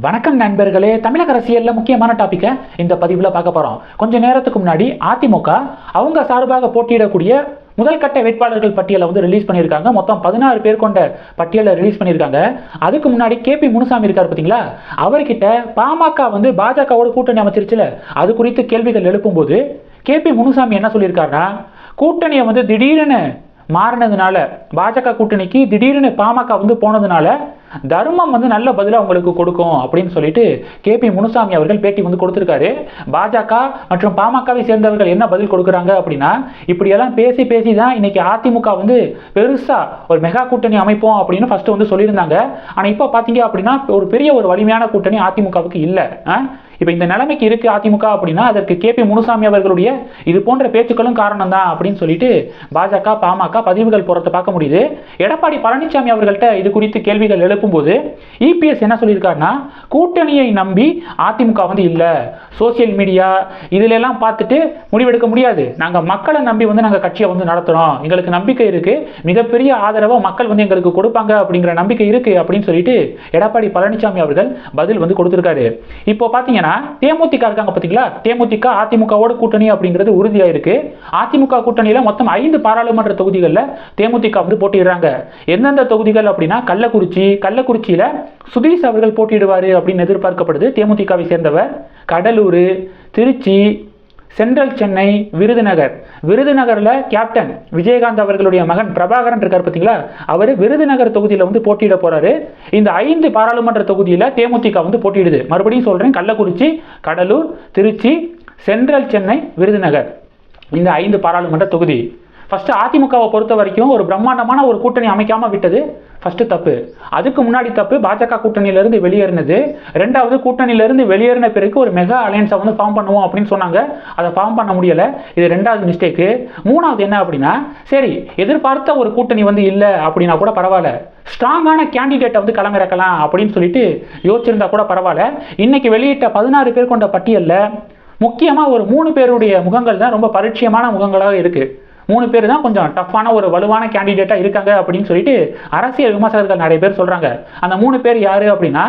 வணக்கம் நண்பர்களே. தமிழக அரசியலில் முக்கியமான டாப்பிக்கை இந்த பதிவில் பார்க்க போகிறோம் கொஞ்ச நேரத்துக்கு முன்னாடி அதிமுக அவங்க சார்பாக போட்டியிடக்கூடிய முதல் கட்ட வேட்பாளர்கள் பட்டியலை வந்து ரிலீஸ் பண்ணியிருக்காங்க. மொத்தம் பதினாறு பேர் கொண்ட பட்டியலை ரிலீஸ் பண்ணியிருக்காங்க. அதுக்கு முன்னாடி கேபி முனுசாமி இருக்கார் பார்த்தீங்களா? அவர்கிட்ட பாமக வந்து பாஜகவோட கூட்டணி அமைச்சிருச்சுல. அது குறித்து கேள்விகள் எழுப்பும்போது கேபி முனுசாமி என்ன சொல்லியிருக்காருன்னா கூட்டணியை வந்து திடீரென மாறினதுனால பாஜக கூட்டணிக்கு திடீர்னு பாமக வந்து போனதுனால தர்மம் வந்து நல்ல பதிலாக உங்களுக்கு கொடுக்கும் அப்படின்னு சொல்லிட்டு கேபி முனுசாமி அவர்கள் பேட்டி வந்து கொடுத்துருக்காரு. பாஜக மற்றும் பாமகவை சேர்ந்தவர்கள் என்ன பதில் கொடுக்குறாங்க அப்படின்னா இப்படியெல்லாம் பேசி பேசி தான் இன்னைக்கு அதிமுக வந்து பெருசாக ஒரு மெகா கூட்டணி அமைப்போம் அப்படின்னு ஃபர்ஸ்ட் வந்து சொல்லியிருந்தாங்க. ஆனால் இப்போ பார்த்தீங்க அப்படின்னா ஒரு பெரிய ஒரு வலிமையான கூட்டணி அதிமுகவுக்கு இல்லை. இப்போ இந்த நிலைமைக்கு இருக்கு அதிமுக அப்படின்னா அதற்கு கே பி முனுசாமி அவர்களுடைய இது போன்ற பேச்சுக்களும் காரணம் தான் அப்படின்னு சொல்லிட்டு பாஜக பாமக பதிவுகள் போறதை பார்க்க முடியுது. எடப்பாடி பழனிசாமி அவர்கள்ட்ட இது குறித்து கேள்விகள் எழுப்பும்போது இபிஎஸ் என்ன சொல்லியிருக்காருன்னா கூட்டணியை நம்பி அதிமுக வந்து இல்லை. சோசியல் மீடியா இதுல எல்லாம் பார்த்துட்டு முடிவெடுக்க முடியாது. நாங்கள் மக்களை நம்பி வந்து நாங்கள் கட்சியை வந்து நடத்துகிறோம் எங்களுக்கு நம்பிக்கை இருக்கு. மிகப்பெரிய ஆதரவை மக்கள் வந்து எங்களுக்கு கொடுப்பாங்க அப்படிங்கிற நம்பிக்கை இருக்கு அப்படின்னு சொல்லிட்டு எடப்பாடி பழனிசாமி அவர்கள் பதில் வந்து கொடுத்துருக்காரு. இப்போ பார்த்தீங்கன்னா தேமுதிக இருக்காங்க பார்த்தீங்களா தேமுதிக அதிமுகவோட கூட்டணி அப்படிங்கிறது உறுதியாயிருக்கு அதிமுக கூட்டணியில் மொத்தம் ஐந்து பாராளுமன்ற தொகுதிகளில் தேமுதிக வந்து போட்டியிடுறாங்க. எந்தெந்த தொகுதிகள் அப்படின்னா கள்ளக்குறிச்சி கள்ளக்குறிச்சியில் சுதீஷ் அவர்கள் போட்டியிடுவார் அப்படின்னு எதிர்பார்க்கப்படுது. தேமுதிகவை சேர்ந்தவர் கடலூர் திருச்சி சென்ட்ரல் சென்னை விருதுநகர். விருதுநகரில் கேப்டன் விஜயகாந்த் அவர்களுடைய மகன் பிரபாகரன் இருக்கார் பார்த்தீங்களா? அவர் விருதுநகர் தொகுதியில் வந்து போட்டியிட போறாரு. இந்த ஐந்து பாராளுமன்ற தொகுதியில் தேமுதிக வந்து போட்டியிடுது. மறுபடியும் சொல்கிறேன் கள்ளக்குறிச்சி கடலூர் திருச்சி சென்ட்ரல் சென்னை விருதுநகர். இந்த ஐந்து பாராளுமன்ற தொகுதி. ஃபஸ்ட்டு அதிமுகவை பொறுத்த வரைக்கும் ஒரு பிரம்மாண்டமான ஒரு கூட்டணி அமைக்காமல் விட்டது. ஃபஸ்ட்டு தப்பு. அதுக்கு முன்னாடி தப்பு பாஜக கூட்டணியிலிருந்து வெளியேறினது. ரெண்டாவது கூட்டணியிலிருந்து வெளியேறின பிறகு ஒரு மெகா அலையன்ஸை வந்து ஃபார்ம் பண்ணுவோம் அப்படின்னு சொன்னாங்க. அதை ஃபார்ம் பண்ண முடியலை. இது ரெண்டாவது மிஸ்டேக்கு மூணாவது என்ன அப்படின்னா சரி எதிர்பார்த்த ஒரு கூட்டணி வந்து இல்லை அப்படின்னா கூட பரவாயில்ல. ஸ்ட்ராங்கான கேண்டிடேட்டை வந்து களமிறக்கலாம் அப்படின்னு சொல்லிட்டு யோசிச்சிருந்தா கூட பரவாயில்ல. இன்னைக்கு வெளியிட்ட பதினாறு பேர் கொண்ட பட்டியலில் முக்கியமாக ஒரு மூணு பேருடைய முகங்கள் தான் ரொம்ப பரிச்சயமான முகங்களாக இருக்குது மூணு பேர் தான் கொஞ்சம் டஃப்பான ஒரு வலுவான கேண்டிடேட்டாக இருக்காங்க அப்படின்னு சொல்லிட்டு அரசியல் விமர்சகர்கள் நிறைய பேர் சொல்கிறாங்க அந்த மூணு பேர் யார் அப்படின்னா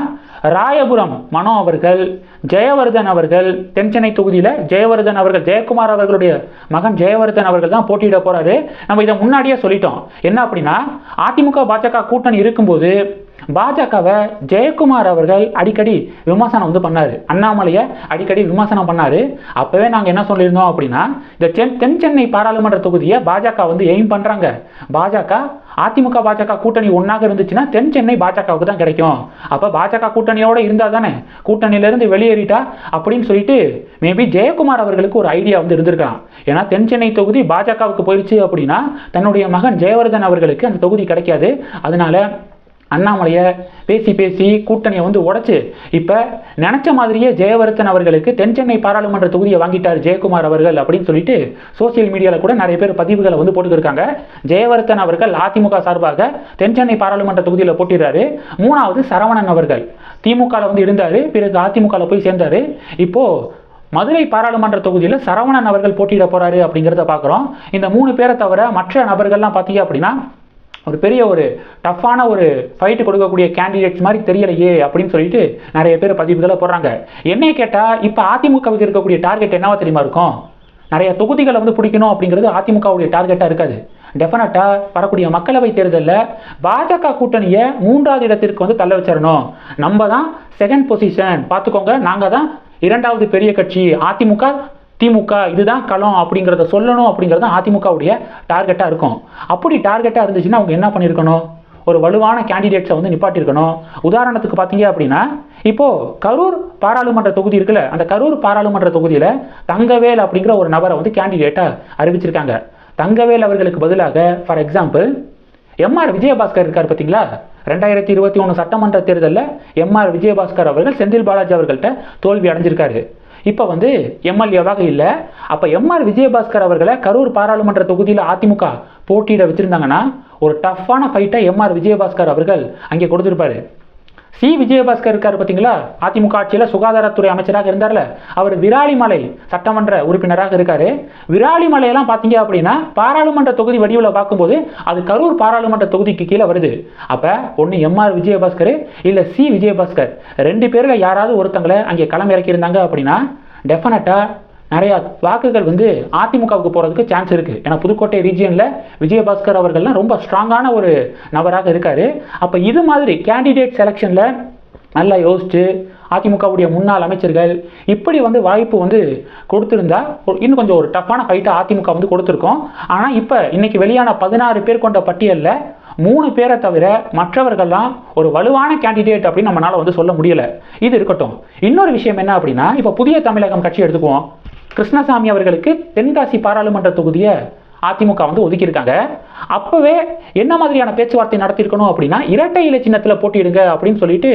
ராயபுரம் மனோ அவர்கள் ஜெயவர்தன் அவர்கள் தென்சென்னை தொகுதியில் ஜெயவர்தன் அவர்கள் ஜெயக்குமார் அவர்களுடைய மகன் ஜெயவர்தன் அவர்கள் தான் போட்டியிட போகிறாரு நம்ம இதை முன்னாடியே சொல்லிட்டோம். என்ன அப்படின்னா அதிமுக பாஜக கூட்டணி இருக்கும்போது பாஜகவை ஜெயக்குமார் அவர்கள் அடிக்கடி விமர்சனம் வந்து பண்ணார். அண்ணாமலையை அடிக்கடி விமர்சனம் பண்ணார். அப்போவே நாங்கள் என்ன சொல்லியிருந்தோம் அப்படின்னா இந்த தென் தென் சென்னை பாராளுமன்ற தொகுதியை பாஜக வந்து எய்ம் பண்ணுறாங்க பாஜக அதிமுக பாஜக கூட்டணி ஒன்றாக இருந்துச்சுன்னா தென் சென்னை பாஜகவுக்கு தான் கிடைக்கும். அப்போ பாஜக கூட்டணியோடு இருந்தால் தானே? கூட்டணியிலேருந்து வெளியேறிட்டா அப்படின்னு சொல்லிட்டு மேபி ஜெயக்குமார் அவர்களுக்கு ஒரு ஐடியா வந்து இருந்திருக்கலாம். ஏன்னா தென் சென்னை தொகுதி பாஜகவுக்கு போயிடுச்சு அப்படின்னா தன்னுடைய மகன் ஜெயவர்தன் அவர்களுக்கு அந்த தொகுதி கிடைக்காது. அதனால அண்ணாமலையை பேசி பேசி கூட்டணியை வந்து உடைச்சு இப்போ நினச்ச மாதிரியே ஜெயவர்த்தன் அவர்களுக்கு தென் சென்னை பாராளுமன்ற தொகுதியை வாங்கிட்டார் ஜெயக்குமார் அவர்கள் அப்படின்னு சொல்லிட்டு சோசியல் மீடியாவில் கூட நிறைய பேர் பதிவுகளை வந்து போட்டுருக்காங்க ஜெயவர்த்தன் அவர்கள் அதிமுக சார்பாக தென் சென்னை பாராளுமன்ற தொகுதியில் போட்டிடுறாரு. மூணாவது சரவணன் அவர்கள். திமுகவில் வந்து இருந்தார் பிறகு அதிமுகவில் போய் சேர்ந்தார். இப்போது மதுரை பாராளுமன்ற தொகுதியில் சரவணன் அவர்கள் போட்டியிட போகிறாரு அப்படிங்கிறத பார்க்குறோம் இந்த மூணு பேரை தவிர மற்ற நபர்கள்லாம் பார்த்தீங்க அப்படின்னா ஒரு பெரிய ஒரு டஃப்பான ஒரு ஃபைட்டு கொடுக்கக்கூடிய கேண்டிடேட்ஸ் மாதிரி தெரியலையே அப்படின்னு சொல்லிட்டு நிறைய பேர் பதிவுகளை போடுறாங்க. என்னைய கேட்டால் இப்போ அதிமுகவுக்கு இருக்கக்கூடிய டார்கெட் என்னவா தெரியுமா இருக்கும்? நிறைய தொகுதிகளை வந்து பிடிக்கணும் அப்படிங்கிறது அதிமுகவுடைய டார்கெட்டாக இருக்காது. டெஃபினட்டாக வரக்கூடிய மக்களவை தேர்தலில் பாஜக கூட்டணியை மூன்றாவது இடத்திற்கு வந்து தள்ள வச்சிடணும். நம்ம தான் செகண்ட் பொசிஷன் பார்த்துக்கோங்க நாங்கள் தான் இரண்டாவது பெரிய கட்சி. அதிமுக திமுக இதுதான் களம் அப்படிங்கிறத சொல்லணும் அப்படிங்கிறது தான் அதிமுகவுடைய டார்கெட்டாக இருக்கும். அப்படி டார்கெட்டாக இருந்துச்சுன்னா அவங்க என்ன பண்ணியிருக்கணும்? ஒரு வலுவான கேண்டிடேட்ஸை வந்து நிப்பாட்டியிருக்கணும். உதாரணத்துக்கு பார்த்தீங்க அப்படின்னா இப்போது கரூர் பாராளுமன்ற தொகுதி இருக்குல்ல அந்த கரூர் பாராளுமன்ற தொகுதியில் தங்கவேல் அப்படிங்கிற ஒரு நபரை வந்து கேண்டிடேட்டாக அறிவிச்சிருக்காங்க. தங்கவேல் அவர்களுக்கு பதிலாக ஃபார் எக்ஸாம்பிள் எம்ஆர் விஜயபாஸ்கர் இருக்கார் பார்த்தீங்களா? ரெண்டாயிரத்தி இருபத்தி ஒன்று சட்டமன்ற தேர்தலில் எம்ஆர் விஜயபாஸ்கர் அவர்கள் செந்தில் பாலாஜி அவர்கள்ட்ட தோல்வி அடைஞ்சிருக்காரு. இப்போ வந்து எம்எல்ஏவாக இல்லை. அப்போ எம்ஆர் விஜயபாஸ்கர் அவர்களை கரூர் பாராளுமன்ற தொகுதியில் அதிமுக போட்டியிட வச்சுருந்தாங்கன்னா ஒரு டஃப்பான ஃபைட்டை எம்ஆர் விஜயபாஸ்கர் அவர்கள் அங்கே கொடுத்துருப்பாரு. சி. விஜயபாஸ்கர் இருக்கார் பார்த்தீங்களா அதிமுக ஆட்சியில் சுகாதாரத்துறை அமைச்சராக இருந்தார்ல. அவர் விராலிமலை சட்டமன்ற உறுப்பினராக இருக்கார். விராலிமலையெல்லாம் பார்த்தீங்க அப்படின்னா பாராளுமன்ற தொகுதி வடிவில் பார்க்கும்போது அது கரூர் பாராளுமன்ற தொகுதிக்கு கீழே வருது. அப்போ ஒன்று எம்ஆர் விஜயபாஸ்கர் இல்லை சி. விஜயபாஸ்கர். ரெண்டு பேரில் யாராவது ஒருத்தங்களை அங்கே களம் இறக்கியிருந்தாங்க அப்படின்னா டெஃபினட்டாக நிறையா வாக்குகள் வந்து அதிமுகவுக்கு போகிறதுக்கு சான்ஸ் இருக்குது ஏன்னா புதுக்கோட்டை ரீஜியனில் விஜயபாஸ்கர் அவர்கள்லாம் ரொம்ப ஸ்ட்ராங்கான ஒரு நபராக இருக்கார். அப்போ இது மாதிரி கேண்டிடேட் செலெக்ஷனில் நல்லா யோசிச்சு அதிமுகவுடைய முன்னாள் அமைச்சர்கள் இப்படி வந்து வாய்ப்பு வந்து கொடுத்துருந்தா இன்னும் கொஞ்சம் ஒரு டஃப்பான ஃபைட்டை அதிமுக வந்து கொடுத்துருக்கோம். ஆனால் இப்போ இன்றைக்கி வெளியான பதினாறு பேர் கொண்ட பட்டியலில் மூணு பேரை தவிர மற்றவர்கள்லாம் ஒரு வலுவான கேண்டிடேட் அப்படின்னு நம்மளால வந்து சொல்ல முடியலை. இது இருக்கட்டும். இன்னொரு விஷயம் என்ன அப்படின்னா இப்போ புதிய தமிழகம் கட்சி எடுத்துக்குவோம். கிருஷ்ணசாமி அவர்களுக்கு தென்காசி பாராளுமன்ற தொகுதியை அதிமுக வந்து ஒதுக்கியிருக்காங்க. அப்போவே என்ன மாதிரியான பேச்சுவார்த்தை நடத்தியிருக்கணும் அப்படின்னா இரட்டை இலை சின்னத்தில் போட்டியிடுங்க அப்படின்னு சொல்லிட்டு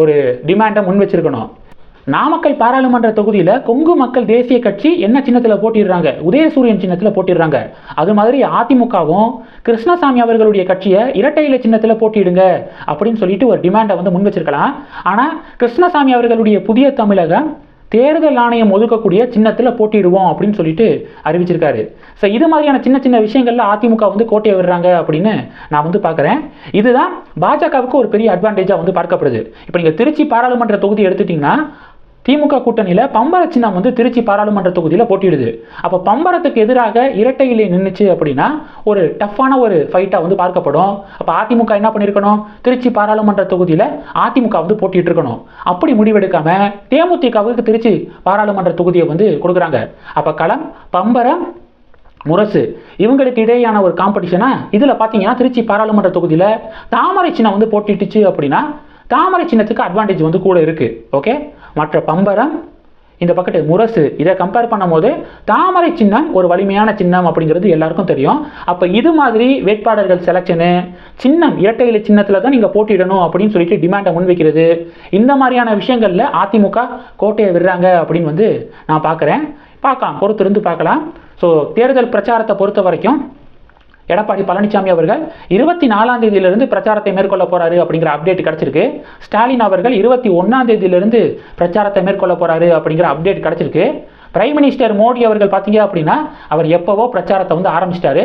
ஒரு டிமாண்டை முன் வச்சிருக்கணும். நாமக்கல் பாராளுமன்ற தொகுதியில் கொங்கு மக்கள் தேசிய கட்சி என்ன சின்னத்தில் போட்டிடுறாங்க உதயசூரியன் சின்னத்தில் போட்டிடுறாங்க அது மாதிரி அதிமுகவும் கிருஷ்ணசாமி அவர்களுடைய கட்சியை இரட்டை இலை சின்னத்தில் போட்டிடுங்க அப்படின்னு சொல்லிட்டு ஒரு டிமாண்டை வந்து முன் வச்சிருக்கலாம். ஆனால் கிருஷ்ணசாமி அவர்களுடைய புதிய தமிழகம் தேர்தல் ஆணையம் ஒதுக்கக்கூடிய சின்னத்தில் போட்டிடுவோம் அப்படின்னு சொல்லிட்டு அறிவிச்சிருக்காரு. ஸோ இது மாதிரியான சின்ன சின்ன விஷயங்கள்ல அதிமுக வந்து கோட்டையை விடுறாங்க அப்படின்னு நான் வந்து பார்க்குறேன். இதுதான் பாஜகவுக்கு ஒரு பெரிய அட்வான்டேஜாக வந்து பார்க்கப்படுது. இப்போ நீங்கள் திருச்சி பாராளுமன்ற தொகுதி எடுத்துட்டிங்கன்னா திமுக கூட்டணியில் பம்பர சின்னம் வந்து திருச்சி பாராளுமன்ற தொகுதியில் போட்டியிடுது. அப்போ பம்பரத்துக்கு எதிராக இரட்டையிலே நின்றுச்சு அப்படின்னா ஒரு டஃப்பான ஒரு ஃபைட்டாக வந்து பார்க்கப்படும். அப்போ அதிமுக என்ன பண்ணியிருக்கணும்? திருச்சி பாராளுமன்ற தொகுதியில் அதிமுக வந்து போட்டிட்டு இருக்கணும் அப்படி முடிவெடுக்காம தேமுதிகவுக்கு திருச்சி பாராளுமன்ற தொகுதியை வந்து கொடுக்குறாங்க. அப்போ களம் பம்பரம் முரசு இவங்களுக்கு இடையேயான ஒரு காம்படிஷனா இதில் பார்த்தீங்கன்னா திருச்சி பாராளுமன்ற தொகுதியில் தாமரை சின்னம் வந்து போட்டிட்டுச்சு அப்படின்னா தாமரை சின்னத்துக்கு அட்வான்டேஜ் வந்து கூட இருக்குது ஓகே மற்ற பம்பரம் இந்த பக்கத்து முரசு இதை கம்பேர் பண்ணும்போது தாமரை சின்னம் ஒரு வலிமையான சின்னம் அப்படிங்கிறது எல்லாருக்கும் தெரியும். அப்போ இது மாதிரி வேட்பாளர்கள் செலெக்ஷனு சின்னம் இரட்டை இலை சின்னத்தில் தான் நீங்கள் போட்டியிடணும் அப்படின்னு சொல்லிட்டு டிமாண்டை முன்வைக்கிறது. இந்த மாதிரியான விஷயங்களில் அதிமுக கோட்டையை விடுறாங்க அப்படின்னு வந்து நான் பார்க்குறேன். பார்க்கலாம் பொறுத்திருந்து பார்க்கலாம். ஸோ தேர்தல் பிரச்சாரத்தை பொறுத்த வரைக்கும் எடப்பாடி பழனிசாமி அவர்கள் இருபத்தி நாலாம் தேதியிலிருந்து பிரச்சாரத்தை மேற்கொள்ள போறாரு அப்படிங்கிற அப்டேட் கிடைச்சிருக்கு. ஸ்டாலின் அவர்கள் இருபத்தி ஒன்னாம் தேதியிலிருந்து பிரச்சாரத்தை மேற்கொள்ள போறாரு அப்படிங்கிற அப்டேட் கிடைச்சிருக்கு. பிரைம் மினிஸ்டர் மோடி அவர்கள் பார்த்தீங்க அப்படின்னா அவர் எப்பவோ பிரச்சாரத்தை வந்து ஆரம்பிச்சிட்டாரு.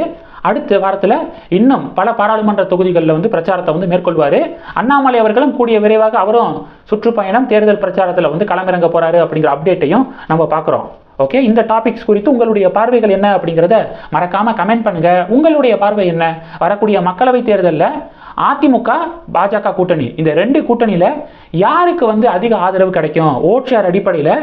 அடுத்த வாரத்தில் இன்னும் பல பாராளுமன்ற தொகுதிகளில் வந்து பிரச்சாரத்தை வந்து மேற்கொள்வார். அண்ணாமலை அவர்களும் கூடிய விரைவாக அவரும் சுற்றுப்பயணம் தேர்தல் பிரச்சாரத்தில் வந்து களமிறங்க போகிறாரு அப்படிங்கிற அப்டேட்டையும் நம்ம பார்க்குறோம் ஓகே இந்த டாபிக்ஸ் குறித்து உங்களுடைய பார்வைகள் என்ன அப்படிங்கிறத மறக்காம கமெண்ட் பண்ணுங்க. உங்களுடைய பார்வை என்ன? வரக்கூடிய மக்களவை தேர்தலில் அதிமுக பாஜக கூட்டணி. இந்த ரெண்டு கூட்டணியில் யாருக்கு வந்து அதிக ஆதரவு கிடைக்கும்? ஓட் ஷேர் அடிப்படையில்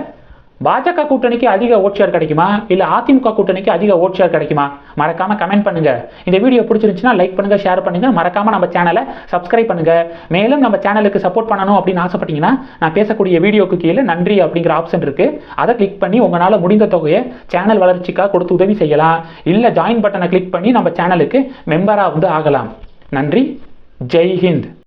பாஜக கூட்டணிக்கு அதிக ஓட் ஷேர் கிடைக்குமா? இல்லை அதிமுக கூட்டணிக்கு அதிக ஓட் ஷேர் கிடைக்குமா? மறக்காம கமெண்ட் பண்ணுங்க. இந்த வீடியோ பிடிச்சிருந்துச்சுன்னா லைக் பண்ணுங்க ஷேர் பண்ணுங்க. மறக்காம நம்ம சேனலை சப்ஸ்கிரைப் பண்ணுங்க. மேலும் நம்ம சேனலுக்கு சப்போர்ட் பண்ணணும் அப்படின்னு ஆசைப்பட்டீங்கன்னா நான் பேசக்கூடிய வீடியோக்கு கீழே நன்றி அப்படிங்கிற ஆப்ஷன் இருக்கு. அதை கிளிக் பண்ணி உங்களால் முடிந்த தொகையை சேனல் வளர்ச்சிக்காக கொடுத்து உதவி செய்யலாம். இல்லை ஜாயின் பட்டனை கிளிக் பண்ணி நம்ம சேனலுக்கு மெம்பராக வந்து ஆகலாம். நன்றி. ஜெய் ஹிந்த்.